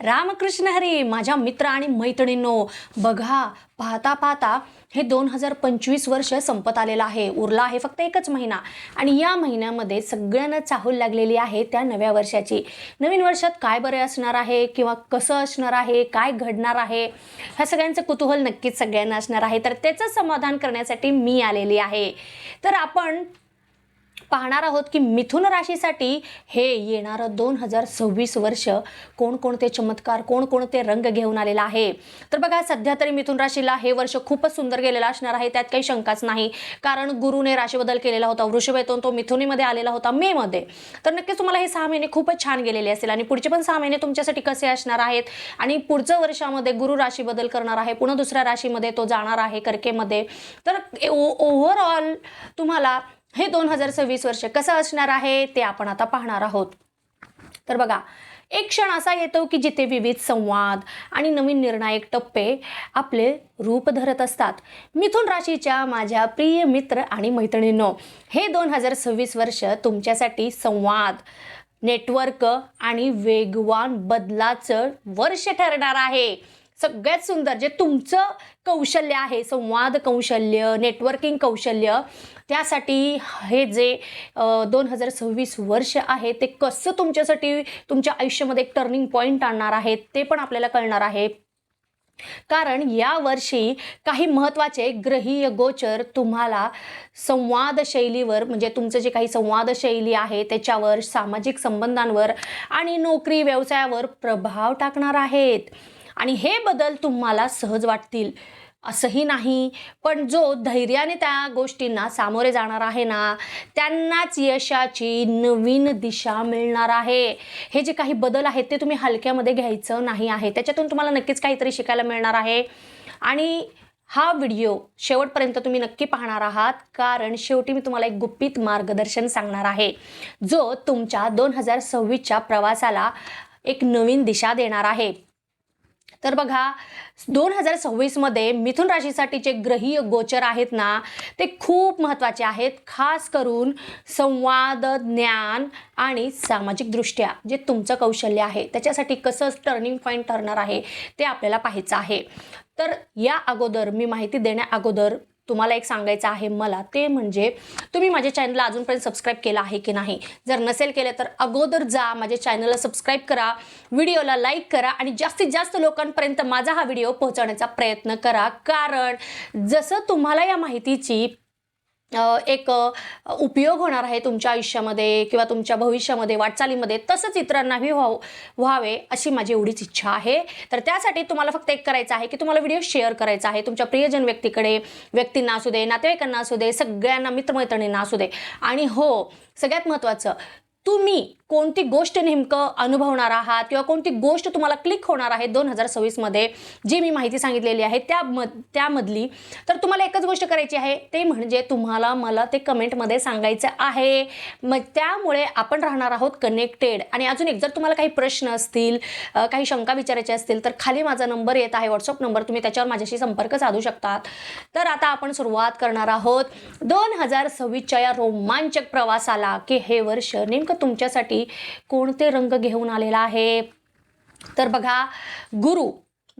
रामकृष्ण हरी माझ्या मित्र आणि मैत्रिणींनो बघा पाहता पाहता हे दोन हजार पंचवीस वर्ष संपत आलेलं आहे उरला आहे फक्त एकच महिना. आणि या महिन्यामध्ये सगळ्यांना चाहूल लागलेली आहे त्या नव्या वर्षाची. नवीन वर्षात काय बरे असणार आहे किंवा कसं असणार आहे काय घडणार आहे ह्या सगळ्यांचं कुतूहल नक्कीच सगळ्यांना असणार आहे. तर त्याचं समाधान करण्यासाठी मी आलेली आहे. तर आपण पाहणार आहोत की मिथुन राशीसाठी हे येणारं दोन हजार सव्वीस वर्ष कोणकोणते चमत्कार कोणकोणते रंग घेऊन आलेलं आहे? तर बघा सध्या तरी मिथुन राशीला हे वर्ष खूपच सुंदर गेलेलं असणार आहे. त्यात काही शंकाच नाही. कारण गुरुने राशी बदल केलेला होता वृषभ येतो तो मिथुनीमध्ये आलेला होता मेमध्ये. तर नक्कीच तुम्हाला हे सहा महिने खूपच छान गेलेले असेल आणि पुढचे पण सहा महिने तुमच्यासाठी कसे असणार आहेत? आणि पुढचं वर्षामध्ये गुरु राशी बदल करणार आहे. पुन्हा दुसऱ्या राशीमध्ये तो जाणार आहे कर्केमध्ये. तर ओव्हरऑल तुम्हाला हे दोन हजार सव्वीस वर्ष कसं असणार आहे ते आपण आता पाहणार आहोत. तर बघा एक क्षण असा येतो की जिथे विविध संवाद आणि नवीन निर्णायक टप्पे आपले रूप धरत असतात. मिथुन राशीच्या माझ्या प्रिय मित्र आणि मैत्रिणींनो हे दोन हजार सव्वीस वर्ष तुमच्यासाठी संवाद नेटवर्क आणि वेगवान बदलाचं वर्ष ठरणार आहे. सगळ्यात सुंदर जे तुमचं कौशल्य आहे संवाद कौशल्य नेटवर्किंग कौशल्य त्यासाठी हे जे दोन हजार सव्वीस वर्ष आहे ते कसं तुमच्यासाठी तुमच्या आयुष्यामध्ये एक टर्निंग पॉईंट आणणार आहे ते पण आपल्याला कळणार आहे. कारण या वर्षी काही महत्त्वाचे ग्रहीय गोचर तुम्हाला संवाद शैलीवर म्हणजे तुमचं जे काही संवाद शैली आहे त्याच्यावर सामाजिक संबंधांवर आणि नोकरी व्यवसायावर प्रभाव टाकणार आहेत. आणि हे बदल तुम्हाला सहज वाटतील असंही नाही. पण जो धैर्याने त्या गोष्टींना सामोरे जाणार आहे ना त्यांनाच यशाची नवीन दिशा मिळणार आहे. हे जे काही बदल आहेत ते तुम्ही हलक्यामध्ये घ्यायचं नाही आहे. त्याच्यातून तुम्हाला नक्कीच काहीतरी शिकायला मिळणार आहे. आणि हा व्हिडिओ शेवटपर्यंत तुम्ही नक्की पाहणार आहात कारण शेवटी मी तुम्हाला एक गुप्पित मार्गदर्शन सांगणार आहे जो तुमच्या दोन हजार सव्वीसच्या प्रवासाला एक नवीन दिशा देणार आहे. तर बघा दोन हजार सव्वीसमध्ये मिथुन राशीसाठीचे ग्रहीय गोचर आहेत ना ते खूप महत्त्वाचे आहेत. खास करून संवाद ज्ञान आणि सामाजिकदृष्ट्या जे तुमचं कौशल्य आहे त्याच्यासाठी कसं टर्निंग पॉईंट ठरणार आहे ते आपल्याला पाहायचं आहे. तर या अगोदर मी माहिती देण्या अगोदर तुम्हाला एक सांगायचं आहे मला ते म्हणजे तुम्ही माझ्या चॅनलला अजूनपर्यंत सबस्क्राईब केलं आहे की नाही? जर नसेल केलं तर अगोदर जा माझ्या चॅनलला सबस्क्राईब करा व्हिडिओला लाईक करा आणि जास्तीत जास्त लोकांपर्यंत माझा हा व्हिडिओ पोहोचवण्याचा प्रयत्न करा. कारण जसं तुम्हाला या माहितीची एक उपयोग होणार आहे तुमच्या आयुष्यामध्ये किंवा तुमच्या भविष्यामध्ये वाटचालीमध्ये तसंच इतरांनाही व्हाव व्हावे अशी माझी एवढीच इच्छा आहे. तर त्यासाठी तुम्हाला फक्त एक करायचं आहे की तुम्हाला व्हिडिओ शेअर करायचा आहे. तुमच्या प्रियजन व्यक्तीकडे व्यक्तींना असू दे नातेवाईकांना असू दे सगळ्यांना मित्रमैत्रिणींना असू दे. आणि हो सगळ्यात महत्त्वाचं तुम्ही कोणती गोष्ट नेमकं अनुभवणार आहात किंवा कोणती गोष्ट तुम्हाला क्लिक होणार आहे दोन हजार सव्वीसमध्ये जी मी माहिती सांगितलेली आहे त्या मध त्यामधली. तर तुम्हाला एकच गोष्ट करायची आहे ते म्हणजे तुम्हाला मला ते कमेंटमध्ये सांगायचं आहे. मग त्यामुळे आपण राहणार आहोत कनेक्टेड आणि अजून एक जर तुम्हाला काही प्रश्न असतील काही शंका विचारायचे असतील तर खाली माझा नंबर येत आहे व्हॉट्सअप नंबर तुम्ही त्याच्यावर माझ्याशी संपर्क साधू शकतात. तर आता आपण सुरुवात करणार आहोत. दोन हजार सव्वीसच्या या रोमांचक प्रवासाला की हे वर्ष नेमकं तुमच्यासाठी कोणते रंग घेऊन आलेला आहे? तर बघा गुरु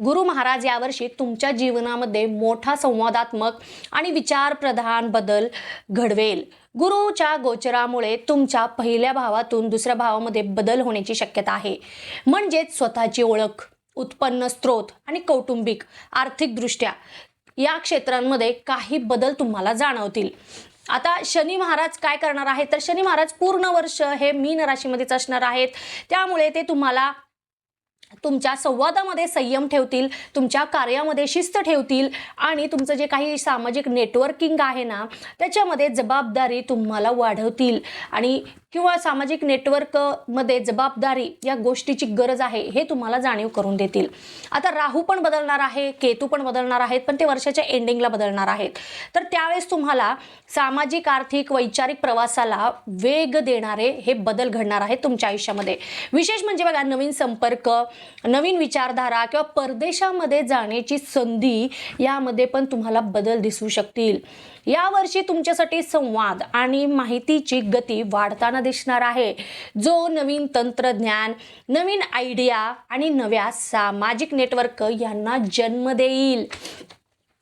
गुरु महाराज यावर्षी तुमच्या जीवनामध्ये मोठा संवादात्मक आणि विचारप्रधान बदल घडवेल. गुरुच्या गोचरामुळे तुमच्या पहिल्या भावातून दुसऱ्या भावामध्ये बदल होण्याची शक्यता आहे. म्हणजेच स्वतःची ओळख उत्पन्न स्त्रोत आणि कौटुंबिक आर्थिकदृष्ट्या या क्षेत्रांमध्ये काही बदल तुम्हाला जाणवतील. आता शनी महाराज काय करणार आहेत? तर शनी महाराज पूर्ण वर्ष हे मीन राशीमध्येच असणार आहेत. त्यामुळे ते तुम्हाला तुमच्या संवादामध्ये संयम ठेवतील तुमच्या कार्यामध्ये शिस्त ठेवतील आणि तुमचं जे काही सामाजिक नेटवर्किंग आहे ना त्याच्यामध्ये जबाबदारी तुम्हाला वाढवतील. आणि किंवा सामाजिक नेटवर्कमध्ये जबाबदारी या गोष्टीची गरज आहे हे तुम्हाला जाणीव करून देतील. आता राहू पण बदलणार आहे केतू पण बदलणार आहेत पण ते वर्षाच्या एंडिंगला बदलणार आहेत. तर त्यावेळेस तुम्हाला सामाजिक आर्थिक वैचारिक प्रवासाला वेग देणारे हे बदल घडणार आहेत तुमच्या आयुष्यामध्ये. विशेष म्हणजे बघा नवीन संपर्क नवीन विचारधारा किंवा परदेशामध्ये जाण्याची संधी यामध्ये पण तुम्हाला बदल दिसू शकतील. यावर्षी तुमच्यासाठी संवाद आणि माहितीची गती वाढताना दिसणार आहे. जो नवीन तंत्रज्ञान नवीन आयडिया आणि नव्या सामाजिक नेटवर्क यांना जन्म देईल.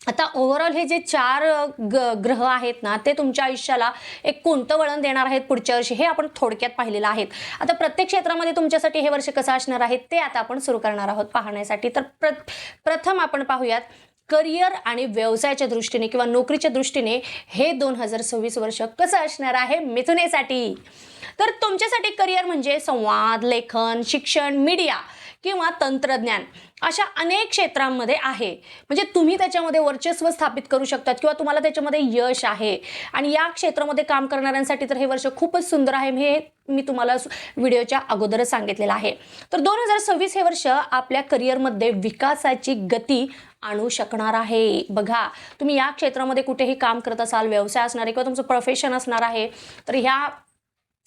आता ओव्हरऑल हे जे चार ग ग्रह आहेत ना ते तुमच्या आयुष्याला एक कोणतं वळण देणार आहेत पुढच्या वर्षी हे आपण थोडक्यात पाहिलेलं आहेत. आता प्रत्येक क्षेत्रामध्ये तुमच्यासाठी हे वर्ष कसं असणार आहे ते आता आपण सुरू करणार आहोत पाहण्यासाठी. तर प्र प्रथम आपण पाहूयात करिअर आणि व्यवसायाच्या दृष्टीने किंवा नोकरीच्या दृष्टीने हे दोन हजार सव्वीस वर्ष कसं असणार आहे मिथुनेसाठी? तर तुमच्यासाठी करिअर म्हणजे संवाद लेखन शिक्षण मीडिया. किंवा तंत्रज्ञान अशा अनेक क्षेत्रांमध्ये आहे. म्हणजे तुम्ही त्याच्यामध्ये वर्चस्व स्थापित करू शकतात किंवा तुम्हाला त्याच्यामध्ये यश आहे. आणि या क्षेत्रामध्ये काम करणाऱ्यांसाठी तर हे वर्ष खूपच सुंदर आहे. हे मी तुम्हाला व्हिडिओच्या अगोदरच सांगितलेलं आहे. तर दोन हजार सव्वीस हे वर्ष आपल्या करिअरमध्ये विकासाची गती आणू शकणार आहे. बघा तुम्ही या क्षेत्रामध्ये कुठेही काम करत असाल व्यवसाय असणार आहे किंवा तुमचं प्रोफेशन असणार आहे तर ह्या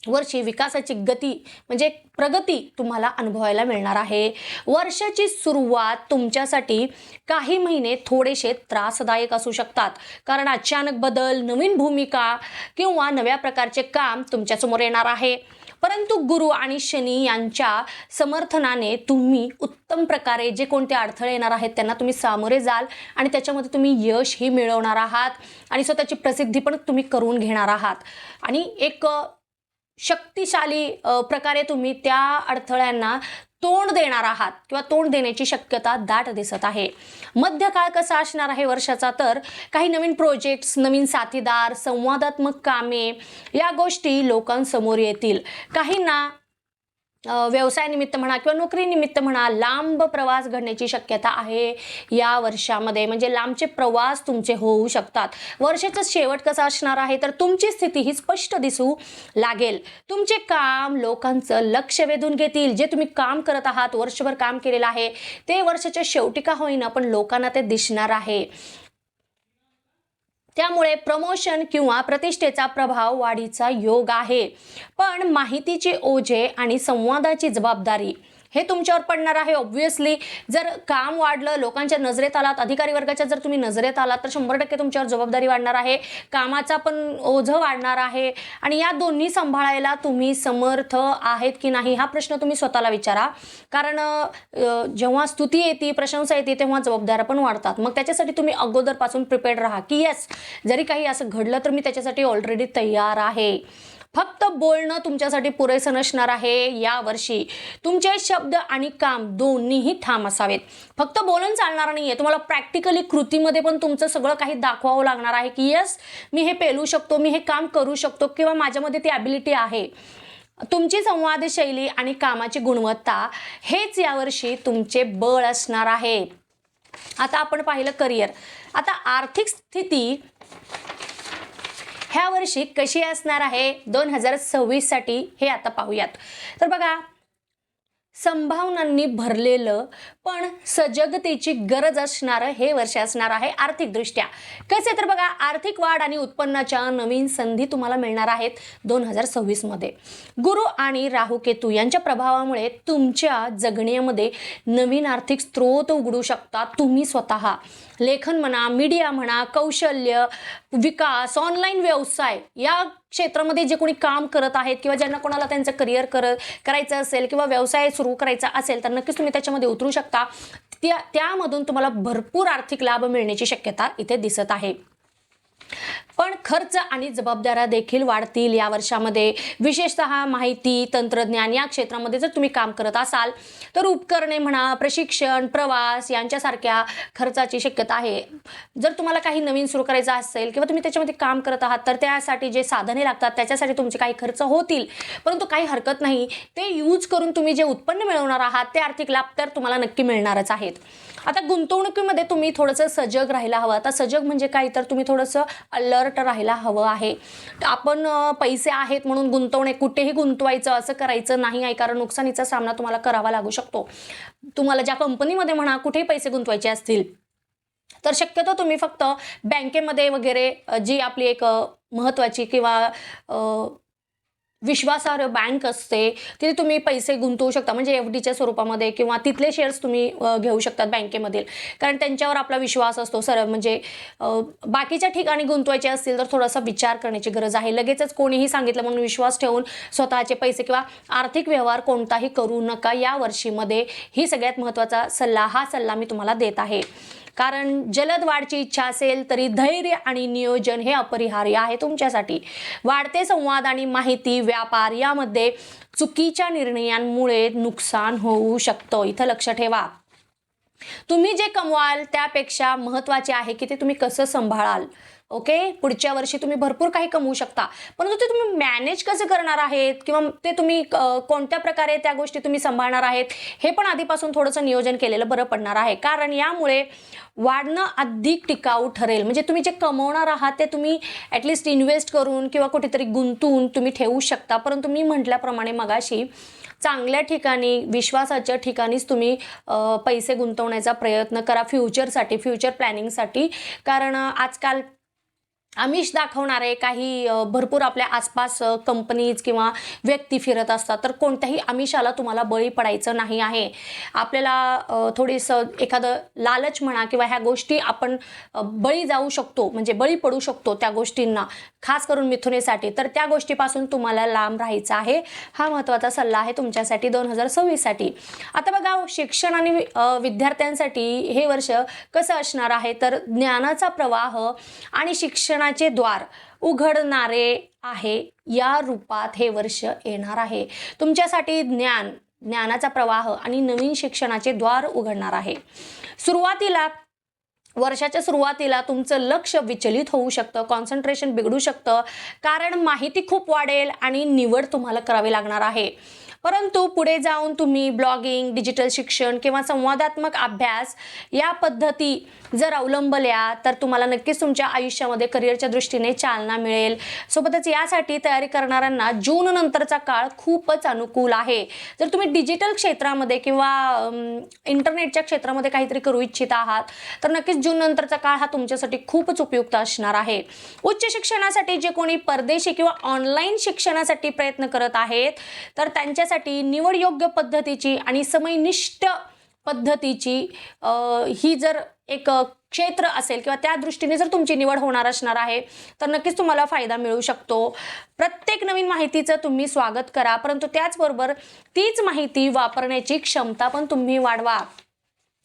वर्षी विकासाची गती म्हणजे प्रगती तुम्हाला अनुभवायला मिळणार आहे. वर्षाची सुरुवात तुमच्यासाठी काही महिने थोडेसे त्रासदायक असू शकतात. कारण अचानक बदल नवीन भूमिका किंवा नव्या प्रकारचे काम तुमच्यासमोर येणार आहे. परंतु गुरु आणि शनी यांच्या समर्थनाने तुम्ही उत्तम प्रकारे जे कोणते अडथळे येणार आहेत त्यांना तुम्ही सामोरे जाल आणि त्याच्यामध्ये तुम्ही यशही मिळवणार आहात आणि स्वतःची प्रसिद्धी पण तुम्ही करून घेणार आहात. आणि एक शक्तिशाली प्रकारे तुम्ही त्या अडथळ्यांना तोंड देणार आहात किंवा तोंड देण्याची शक्यता दाट दिसत आहे. मध्यकाळ कसा असणार आहे वर्षाचा? तर काही नवीन प्रोजेक्ट्स नवीन साथीदार संवादात्मक कामे या गोष्टी लोकांसमोर येतील. काहींना व्यवसायानिमित्त म्हणा किंवा नोकरीनिमित्त म्हणा लांब प्रवास घडण्याची शक्यता आहे या वर्षामध्ये. म्हणजे लांबचे प्रवास तुमचे होऊ शकतात. वर्षाचा शेवट कसा असणार आहे? तर तुमची स्थिती ही स्पष्ट दिसू लागेल. तुमचे काम लोकांचं लक्ष वेधून घेतील. जे तुम्ही काम करत आहात वर्षभर काम केलेलं आहे ते वर्षाच्या शेवटी का होईना पण लोकांना ते दिसणार आहे. त्यामुळे प्रमोशन किंवा प्रतिष्ठेचा प्रभाव वाढीचा योग आहे. पण माहितीचे ओझे आणि संवादाची जबाबदारी हे तुमच्यावर पडणार आहे ऑब्व्हियसली जर काम वाढलं लोकांच्या नजरेत आलात अधिकारी वर्गाच्या जर तुम्ही नजरेत आलात तर शंभर टक्के तुमच्यावर जबाबदारी वाढणार आहे. कामाचा पण ओझं वाढणार आहे. आणि या दोन्ही सांभाळायला तुम्ही समर्थ आहेत की नाही हा प्रश्न तुम्ही स्वतःला विचारा. कारण जेव्हा स्तुती येते प्रशंसा येते तेव्हा जबाबदाऱ्या पण वाढतात. मग त्याच्यासाठी तुम्ही अगोदरपासून प्रिपेअर्ड राहा की येस जरी काही असं घडलं तर मी त्याच्यासाठी ऑलरेडी तयार आहे. फक्त बोलणं तुमच्यासाठी पुरेसं नसणार आहे यावर्षी. तुमचे शब्द आणि काम दोन्हीही ठाम असावेत. फक्त बोलून चालणार नाही आहे तुम्हाला प्रॅक्टिकली कृतीमध्ये पण तुमचं सगळं काही दाखवावं लागणार आहे की येस मी हे पेलू शकतो मी हे काम करू शकतो किंवा माझ्यामध्ये ती ॲबिलिटी आहे. तुमची संवाद शैली आणि कामाची गुणवत्ता हेच यावर्षी तुमचे बळ असणार आहे. आता आपण पाहिलं करिअर आता आर्थिक स्थिती ह्या वर्षी कशी असणार आहे? दोन हजार सव्वीससाठी हे आता पाहूयात. तर बघा संभावनांनी भरलेलं पण सजगतेची गरज असणारं हे वर्ष असणार आहे आर्थिकदृष्ट्या. कसे तर बघा आर्थिक वाढ आणि उत्पन्नाच्या नवीन संधी तुम्हाला मिळणार आहेत दोन हजार सव्वीसमध्ये गुरु आणि राहू केतू यांच्या प्रभावामुळे तुमच्या जगण्यामध्ये नवीन आर्थिक स्रोत उघडू शकता तुम्ही स्वतः. लेखन म्हणा मीडिया म्हणा कौशल्य विकास ऑनलाईन व्यवसाय या क्षेत्रामध्ये जे कोणी काम करत आहेत किंवा ज्यांना कोणाला त्यांचं करिअर कर करायचं असेल किंवा व्यवसाय सुरू करायचा असेल तर नक्कीच तुम्ही त्याच्यामध्ये उतरू शकता. त्या त्यामधून तुम्हाला भरपूर आर्थिक लाभ मिळण्याची शक्यता इथे दिसत आहे. पण खर्च आणि जबाबदाऱ्या देखील वाढतील या वर्षामध्ये. विशेषतः माहिती तंत्रज्ञान या क्षेत्रामध्ये जर तुम्ही काम करत असाल तर उपकरणे म्हणा प्रशिक्षण प्रवास यांच्यासारख्या खर्चाची शक्यता आहे. जर तुम्हाला काही नवीन सुरू करायचं असेल किंवा तुम्ही त्याच्यामध्ये काम करत आहात तर त्यासाठी जे साधने लागतात त्याच्यासाठी तुमचे काही खर्च होतील. परंतु काही हरकत नाही. ते यूज करून तुम्ही जे उत्पन्न मिळवणार आहात ते आर्थिक लाभ तर तुम्हाला नक्की मिळणारच आहेत. आता गुंतवणुकीमध्ये तुम्ही थोडंसं सजग राहायला हवं. आता सजग म्हणजे काय? तर तुम्ही थोडंसं अलर्ट राहायला हवं आहे. आपण पैसे आहेत म्हणून गुंतवणे कुठेही गुंतवायचं असं करायचं नाही आहे. कारण नुकसानीचा सामना तुम्हाला करावा लागू शकतो. तुम्हाला ज्या कंपनीमध्ये म्हणा कुठेही पैसे गुंतवायचे असतील तर शक्यतो तुम्ही फक्त बँकेमध्ये वगैरे जी आपली एक महत्त्वाची किंवा विश्वासार्ह बँक असते तिथे तुम्ही पैसे गुंतवू शकता. म्हणजे एफ डीच्या स्वरूपामध्ये किंवा तिथले शेअर्स तुम्ही घेऊ शकतात बँकेमधील. कारण त्यांच्यावर आपला विश्वास असतो. सर म्हणजे बाकीच्या ठिकाणी गुंतवायचे असतील तर थोडासा विचार करण्याची गरज आहे. लगेचच कोणीही सांगितलं म्हणून विश्वास ठेवून स्वतःचे पैसे किंवा आर्थिक व्यवहार कोणताही करू नका. या वर्षीमध्ये ही सगळ्यात महत्त्वाचा सल्ला हा सल्ला मी तुम्हाला देत आहे. कारण जलद वाढची इच्छा असेल तरी धैर्य आणि नियोजन हे अपरिहार्य आहे. तुमच्यासाठी वाढते संवाद आणि माहिती व्यापार यामध्ये चुकीच्या निर्णयांमुळे नुकसान होऊ शकतं. इथं लक्ष ठेवा. तुम्ही जे कमवाल त्यापेक्षा महत्त्वाचे आहे की ते तुम्ही कसं सांभाळाल? ओके? पुढच्या वर्षी तुम्ही भरपूर काही कमवू शकता. परंतु ते तुम्ही मॅनेज कसं करणार आहेत? किंवा ते तुम्ही कोणत्या प्रकारे त्या गोष्टी तुम्ही सांभाळणार आहेत? हे पण आधीपासून थोडंसं नियोजन केलेलं बरं पडणार आहे. कारण यामुळे वाढणं अधिक टिकाऊ ठरेल. म्हणजे तुम्ही जे कमवणार आहात ते तुम्ही ॲटलिस्ट इन्व्हेस्ट करून किंवा कुठेतरी गुंतवून तुम्ही ठेवू शकता. परंतु मी म्हटल्याप्रमाणे मगाशी चांगल्या ठिकाणी विश्वासाच्या ठिकाणीच तुम्ही पैसे गुंतवण्याचा प्रयत्न करा. फ्युचरसाठी फ्युचर प्लॅनिंगसाठी. कारण आजकाल आमिष दाखवणारे काही भरपूर आपल्या आसपास कंपनीज किंवा व्यक्ती फिरत असतात. तर कोणत्याही आमिषाला तुम्हाला बळी पडायचं नाही आहे. आपल्याला थोडीसं एखादं लालच म्हणा किंवा ह्या गोष्टी आपण बळी जाऊ शकतो म्हणजे बळी पडू शकतो त्या गोष्टींना खास करून मिथुनेसाठी. तर त्या गोष्टीपासून तुम्हाला लांब राहायचं आहे. हा महत्त्वाचा सल्ला आहे तुमच्यासाठी दोन हजार सव्वीससाठी. आता बघा शिक्षण आणि विद्यार्थ्यांसाठी हे वर्ष कसं असणार आहे? तर ज्ञानाचा प्रवाह आणि शिक्षणाचे द्वार उघडणारे आहे. या रूपात हे वर्ष येणार आहे. तुमच्यासाठी ज्ञान ज्ञानाचा प्रवाह आणि नवीन शिक्षणाचे द्वार उघडणार आहे. सुरुवातीला वर्षाच्या सुरुवातीला तुमचं लक्ष विचलित होऊ शकतं कॉन्सन्ट्रेशन बिघडू शकतं कारण माहिती खूप वाढेल आणि निवड तुम्हाला करावी लागणार आहे. परंतु पुढे जाऊन तुम्ही ब्लॉगिंग डिजिटल शिक्षण किंवा संवादात्मक अभ्यास या पद्धती जर अवलंबल्या तर तुम्हाला नक्कीच तुमच्या आयुष्यामध्ये करिअरच्या दृष्टीने चालना मिळेल. सोबतच यासाठी तयारी करणाऱ्यांना जून नंतरचा काळ खूपच अनुकूल आहे. जर तुम्ही डिजिटल क्षेत्रामध्ये किंवा इंटरनेटच्या क्षेत्रामध्ये काहीतरी करू इच्छित आहात तर नक्कीच जून नंतरचा काळ हा तुमच्यासाठी खूपच उपयुक्त असणार आहे. उच्च शिक्षणासाठी जे कोणी परदेशी किंवा ऑनलाईन शिक्षणासाठी प्रयत्न करत आहेत तर त्यांच्यासाठी निवड योग्य पद्धतीची आणि समयनिष्ठ पद्धतीची ही जर एक क्षेत्र असेल किंवा त्या दृष्टीने जर तुमची निवड होणार असणार आहे तर नक्कीच तुम्हाला फायदा मिळू शकतो. प्रत्येक नवीन माहितीचं तुम्ही स्वागत करा परंतु त्याचबरोबर तीच माहिती वापरण्याची क्षमता पण तुम्ही वाढवा.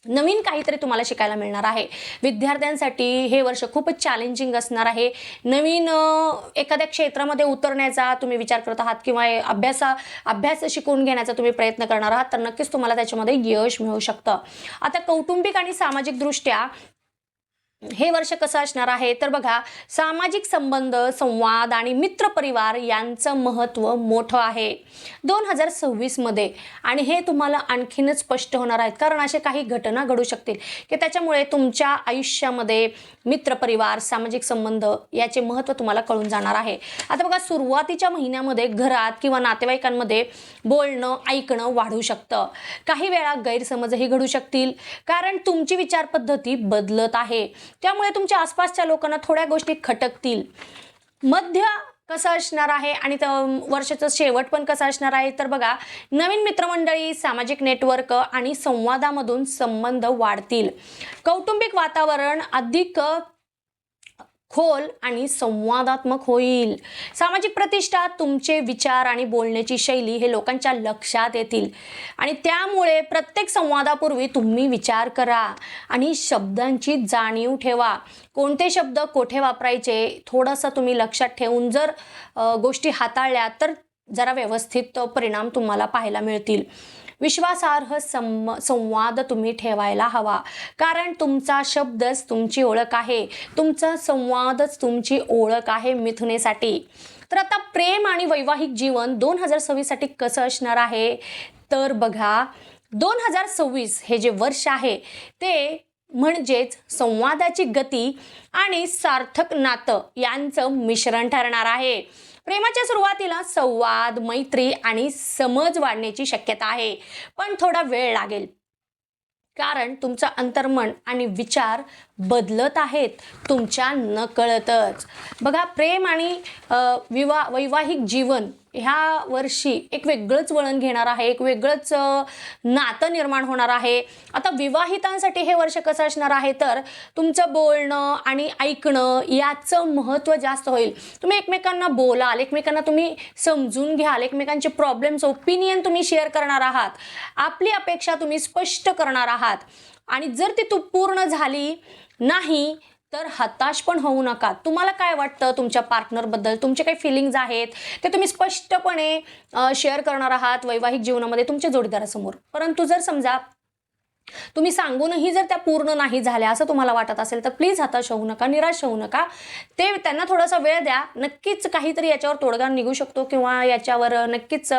नवीन काहीतरी तुम्हाला शिकायला मिळणार आहे. विद्यार्थ्यांसाठी हे वर्ष खूपच चॅलेंजिंग असणार आहे. नवीन एखाद्या क्षेत्रामध्ये उतरण्याचा तुम्ही विचार करत आहात किंवा अभ्यासा अभ्यास शिकून घेण्याचा तुम्ही प्रयत्न करणार आहात तर नक्कीच तुम्हाला त्याच्यामध्ये यश मिळू शकतं. आता कौटुंबिक आणि सामाजिकदृष्ट्या हे वर्ष कसं असणार आहे? तर बघा सामाजिक संबंध संवाद आणि मित्रपरिवार यांचं महत्त्व मोठं आहे. दोन हजार सव्वीसमध्ये आणि हे तुम्हाला आणखीनच स्पष्ट होणार आहेत. कारण असे काही घटना घडू शकतील. की त्याच्यामुळे तुमच्या आयुष्यामध्ये मित्रपरिवार सामाजिक संबंध याचे महत्त्व तुम्हाला कळून जाणार आहे. आता बघा सुरुवातीच्या महिन्यामध्ये घरात किंवा नातेवाईकांमध्ये बोलणं ऐकणं वाढू शकतं. काही वेळा गैरसमजही घडू शकतील. कारण तुमची विचारपद्धती बदलत आहे. त्यामुळे तुमच्या आसपासच्या लोकांना थोड्या गोष्टी खटकतील. मध्य कसं असणार आहे आणि त वर्षाचं शेवट पण कसं असणार आहे? तर बघा नवीन मित्रमंडळी सामाजिक नेटवर्क आणि संवादामधून संबंध वाढतील. कौटुंबिक वातावरण अधिक खोल आणि संवादात्मक होईल. सामाजिक प्रतिष्ठा तुमचे विचार आणि बोलण्याची शैली हे लोकांच्या लक्षात येतील. आणि त्यामुळे प्रत्येक संवादापूर्वी तुम्ही विचार करा आणि शब्दांची जाणीव ठेवा. कोणते शब्द कोठे वापरायचे थोडंसं तुम्ही लक्षात ठेवून जर गोष्टी हाताळल्या तर जरा व्यवस्थित परिणाम तुम्हाला पाहायला मिळतील. विश्वासार्ह संवाद तुम्ही ठेवायला हवा. कारण तुमचा शब्दच तुमची ओळख आहे. तुमचा संवादच तुमची ओळख आहे मिथुनेसाठी. तर आता प्रेम आणि वैवाहिक जीवन दोन हजार सव्वीससाठी कसं असणार आहे? तर बघा दोन हजार सव्वीस हे जे वर्ष आहे ते म्हणजेच संवादाची गती आणि सार्थक नातं यांचं मिश्रण ठरणार आहे. प्रेमाच्या सुरुवातीला संवाद मैत्री आणि समज वाढण्याची शक्यता आहे. पण थोडा वेळ लागेल. कारण तुमचं अंतर्मन आणि विचार बदलत आहेत. तुमच्या नकळतच बघा प्रेम आणि विवा वैवाहिक जीवन ह्या वर्षी एक वेगळंच वळण घेणार आहे एक वेगळंच नातं निर्माण होणार आहे. आता विवाहितांसाठी हे वर्ष कसं असणार आहे? तर तुमचं बोलणं आणि ऐकणं याचं महत्त्व जास्त होईल. तुम्ही एकमेकांना बोलाल एकमेकांना तुम्ही समजून घ्याल एकमेकांचे प्रॉब्लेम्स ओपिनियन तुम्ही शेअर करणार आहात. आपली अपेक्षा तुम्ही स्पष्ट करणार आहात. आणि जर ती तू पूर्ण झाली नाही तर हताश पण होऊ नका. तुम्हाला काय वाटतं तुमच्या पार्टनरबद्दल तुमचे काही फिलिंग्ज आहेत? ते तुम्ही स्पष्टपणे शेअर करणार आहात वैवाहिक जीवनामध्ये तुमच्या जोडीदारासमोर. परंतु जर समजा तुम्ही सांगूनही जर त्या पूर्ण नाही झाल्या असं तुम्हाला वाटत असेल तर प्लीज हताश होऊ नका निराश होऊ नका. ते त्यांना थोडासा वेळ द्या. नक्कीच काहीतरी याच्यावर तोडगा निघू शकतो किंवा याच्यावर नक्कीच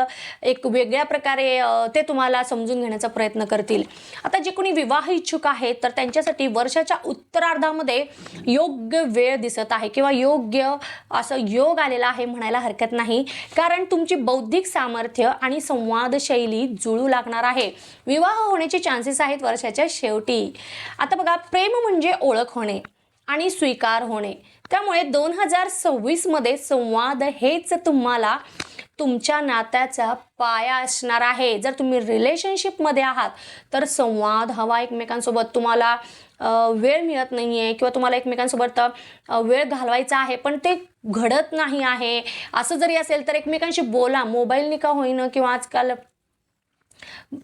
एक वेगळ्या प्रकारे ते तुम्हाला समजून घेण्याचा प्रयत्न करतील. आता जे कोणी विवाह इच्छुक आहेत तर त्यांच्यासाठी वर्षाच्या उत्तरार्धामध्ये योग्य वेळ दिसत आहे किंवा योग्य असं योग आलेला आहे म्हणायला हरकत नाही. कारण तुमची बौद्धिक सामर्थ्य आणि संवाद शैली जुळू लागणार आहे. विवाह होण्याचे चान्सेस आहेत वर्षाच्या शेवटी. आता बघा प्रेम म्हणजे ओळख होणे आणि स्वीकार होणे. त्यामुळे दोन हजार सव्वीसमध्ये संवाद हेच तुम्हाला तुमच्या नात्याचा पाया असणार आहे. जर तुम्ही रिलेशनशिपमध्ये आहात तर संवाद हवा एकमेकांसोबत. तुम्हाला वेळ मिळत नाही आहे किंवा तुम्हाला एकमेकांसोबत वेळ घालवायचा आहे पण ते घडत नाही आहे. असं जरी असेल तर एकमेकांशी बोला. मोबाईलनी का होईना किंवा आजकाल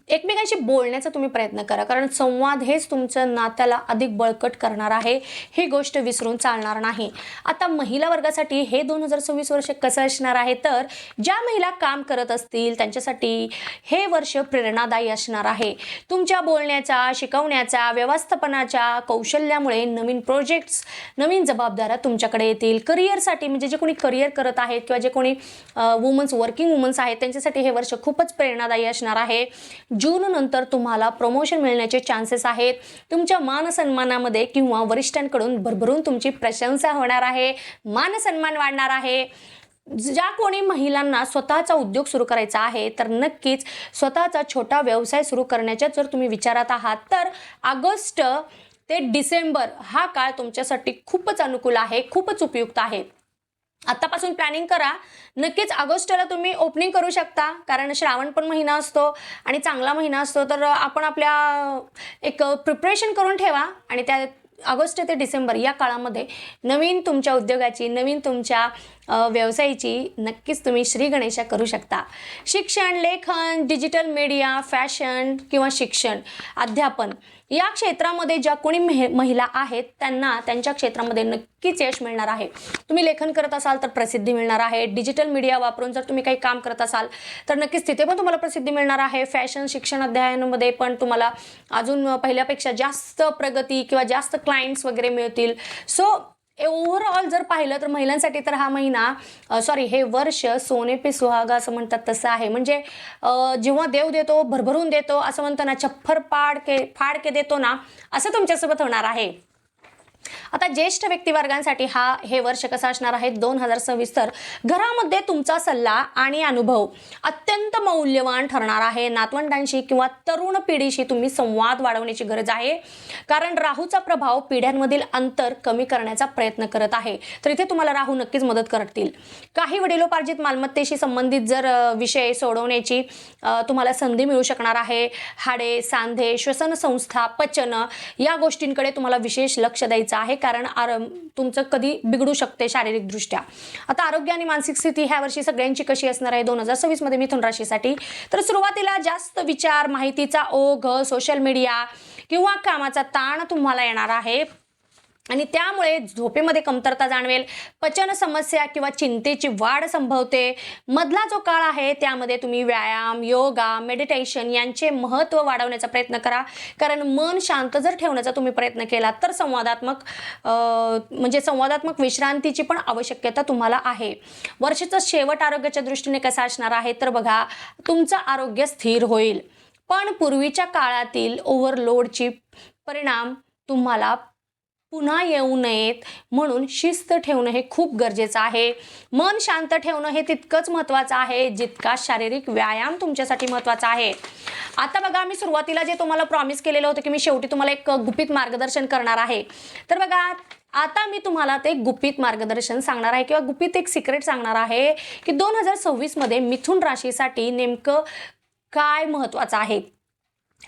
एकमेकांशी बोलण्याचा तुम्ही प्रयत्न करा कारण संवाद हेच तुमचं नात्याला अधिक बळकट करणार आहे. ही गोष्ट विसरून चालणार नाही. आता महिला वर्गासाठी हे दोन हजार सव्वीस वर्ष कसं असणार आहे? तर ज्या महिला काम करत असतील त्यांच्यासाठी हे वर्ष प्रेरणादायी असणार आहे. तुमच्या बोलण्याचा शिकवण्याचा व्यवस्थापनाच्या कौशल्यामुळे नवीन प्रोजेक्ट्स नवीन जबाबदाऱ्या तुमच्याकडे येतील. करिअरसाठी म्हणजे जे कोणी करिअर करत आहेत किंवा जे कोणी वुमन्स वर्किंग वुमन्स आहेत त्यांच्यासाठी हे वर्ष खूपच प्रेरणादायी असणार आहे. जून नंतर तुम्हाला प्रमोशन मिळण्याचे चान्सेस आहेत. तुमच्या मानसन्मानामध्ये किंवा वरिष्ठांकडून भरभरून तुमची प्रशंसा होणार आहे. मानसन्मान वाढणार आहे. ज्या कोणी महिलांना स्वतःचा उद्योग सुरू करायचा आहे तर नक्कीच स्वतःचा छोटा व्यवसाय सुरू करण्याच्या जर तुम्ही विचारात आहात तर ऑगस्ट ते डिसेंबर हा काळ तुमच्यासाठी खूपच अनुकूल आहे खूपच उपयुक्त आहे. आत्तापासून प्लॅनिंग करा. नक्कीच ऑगस्टला तुम्ही ओपनिंग करू शकता. कारण श्रावण पण महिना असतो आणि चांगला महिना असतो. तर आपण आपल्या एक प्रिपरेशन करून ठेवा. आणि त्या ऑगस्ट ते डिसेंबर या काळामध्ये नवीन तुमच्या उद्योगाची नवीन तुमच्या व्यवसायाची नक्कीच तुम्ही श्री गणेशा करू शकता. शिक्षण लेखन डिजिटल मीडिया फॅशन किंवा शिक्षण अध्यापन या क्षेत्रामध्ये ज्या कोणी मेह महिला आहेत त्यांना त्यांच्या क्षेत्रामध्ये नक्कीच यश मिळणार आहे. तुम्ही लेखन करत असाल तर प्रसिद्धी मिळणार आहे. डिजिटल मीडिया वापरून जर तुम्ही काही काम करत असाल तर नक्कीच तिथे पण तुम्हाला प्रसिद्धी मिळणार आहे. फॅशन शिक्षण अध्ययनामध्ये पण तुम्हाला अजून पहिल्यापेक्षा जास्त प्रगती किंवा जास्त क्लायंट्स वगैरे मिळतील. सो ओव्हरऑल जर पाहिलं तर महिलांसाठी तर हा महिना सॉरी हे वर्ष सोने पे सुहागा असं म्हणतात तसं आहे. म्हणजे जेव्हा देव देतो भरभरून देतो असं म्हणतो ना छप्पर पाड के फाड के देतो ना असं तुमच्यासोबत होणार आहे. आता ज्येष्ठ व्यक्तिवर्गांसाठी हा हे वर्ष कसं असणार आहे? दोन हजार सव्वीस तर घरामध्ये तुमचा सल्ला आणि अनुभव अत्यंत मौल्यवान ठरणार आहे. नातवंडांशी किंवा तरुण पिढीशी तुम्ही संवाद वाढवण्याची गरज आहे. कारण राहूचा प्रभाव पिढ्यांमधील अंतर कमी करण्याचा प्रयत्न करत आहे. तर इथे तुम्हाला राहू नक्कीच मदत करतील. काही वडिलोपार्जित मालमत्तेशी संबंधित जर विषय सोडवण्याची तुम्हाला संधी मिळू शकणार आहे. हाडे सांधे श्वसन संस्था पचन या गोष्टींकडे तुम्हाला विशेष लक्ष द्यायचं आहे कारण आर तुमचं कधी बिघडू शकते शारीरिकदृष्ट्या. आता आरोग्य आणि मानसिक स्थिती ह्या वर्षी सगळ्यांची कशी असणार आहे? दोन हजार सव्वीसमध्ये मिथुन राशीसाठी. तर सुरुवातीला जास्त विचार माहितीचा ओघ सोशल मीडिया किंवा कामाचा ताण तुम्हाला येणार आहे. आणि त्यामुळे झोपेमध्ये कमतरता जाणवेल पचन समस्या किंवा चिंतेची वाढ संभवते. मधला जो काळ आहे त्यामध्ये तुम्ही व्यायाम योगा मेडिटेशन यांचे महत्त्व वाढवण्याचा प्रयत्न करा. कारण मन शांत जर ठेवण्याचा तुम्ही प्रयत्न केला तर संवादात्मक म्हणजे संवादात्मक विश्रांतीची पण आवश्यकता तुम्हाला आहे. वर्षाचं शेवट आरोग्याच्या दृष्टीने कसा असणार आहे तर बघा तुमचं आरोग्य स्थिर होईल. पण पूर्वीच्या काळातील ओव्हरलोडची परिणाम तुम्हाला पुन्हा येऊ नयेत म्हणून शिस्त ठेवणं हे खूप गरजेचं आहे. मन शांत ठेवणं हे तितकंच महत्त्वाचं आहे जितका शारीरिक व्यायाम तुमच्यासाठी महत्त्वाचा आहे. आता बघा मी सुरुवातीला जे तुम्हाला प्रॉमिस केलेलं होतं की मी शेवटी तुम्हाला एक गुपित मार्गदर्शन करणार आहे. तर बघा आता मी तुम्हाला ते गुपित मार्गदर्शन सांगणार आहे किंवा गुपित एक सिक्रेट सांगणार आहे की दोन हजार सव्वीसमध्ये मिथुन राशीसाठी नेमकं काय महत्त्वाचं आहे?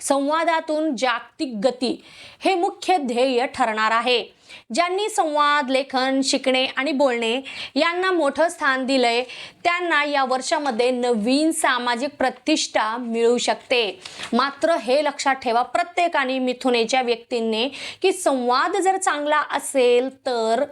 संवादातून जागतिक गती हे मुख्य ध्येय ठरणार आहे. ज्यांनी संवाद लेखन शिकणे आणि बोलणे यांना मोठं स्थान दिलंय त्यांना या वर्षामध्ये नवीन सामाजिक प्रतिष्ठा मिळू शकते. मात्र हे लक्षात ठेवा प्रत्येकाने मिथुनेच्या व्यक्तींनी की संवाद जर चांगला असेल तर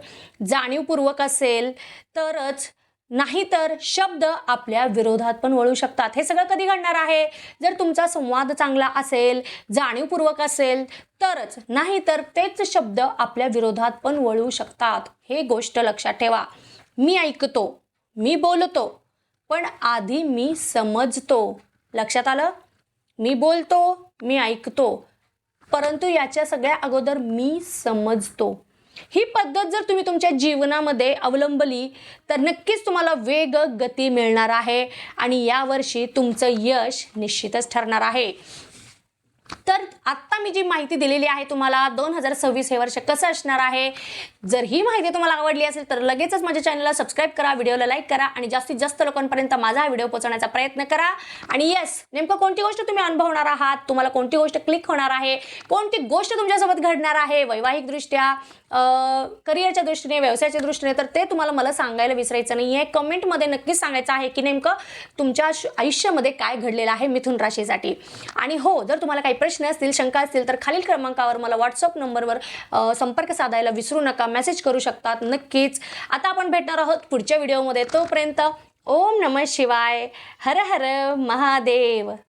जाणीवपूर्वक असेल तरच नाहीतर शब्द आपल्या विरोधात पण वळू शकतात. हे सगळं कधी घडणार आहे? जर तुमचा संवाद चांगला असेल जाणीवपूर्वक असेल तरच. नाहीतर तेच शब्द आपल्या विरोधात पण वळू शकतात. हे गोष्ट लक्षात ठेवा. मी ऐकतो मी बोलतो पण आधी मी समजतो. लक्षात आलं? मी बोलतो मी ऐकतो परंतु याच्या सगळ्या अगोदर मी समजतो. ही पद्धत जर तुम्ही तुमच्या जीवनामध्ये अवलंबली तर नक्कीच तुम्हाला वेग गती मिळणार आहे आणि यावर्षी तुमचं यश निश्चितच ठरणार आहे. तर आत्ता मी जी माहिती दिलेली आहे तुम्हाला दोन हजार सव्वीस हे वर्ष कसं असणार आहे जर ही माहिती तुम्हाला आवडली असेल तर लगेचच माझ्या चॅनलला सबस्क्राईब करा व्हिडिओला लाईक करा आणि जास्तीत जास्त लोकांपर्यंत माझा हा व्हिडिओ पोहोचवण्याचा प्रयत्न करा. आणि येस नेमकं कोणती गोष्ट तुम्ही अनुभवणार आहात? तुम्हाला कोणती गोष्ट क्लिक होणार आहे? कोणती गोष्ट तुमच्यासोबत घडणार आहे? वैवाहिकदृष्ट्या करिअरच्या दृष्टीने व्यवसायाच्या दृष्टीने तर ते तुम्हाला मला सांगायला विसरायचं नाही आहे कमेंटमध्ये नक्कीच सांगायचं आहे की नेमकं तुमच्या आयुष्यामध्ये काय घडलेलं आहे मिथुन राशीसाठी. आणि हो जर तुम्हाला काही प्रश्न असतील शंका असतील तर खालील क्रमांकावर मला व्हॉट्सअप नंबरवर संपर्क साधायला विसरू नका. मेसेज करू शकतात नक्कीच. आता आपण भेटणार आहोत पुढच्या व्हिडिओमध्ये. तोपर्यंत ओम नमः शिवाय. हर हर महादेव.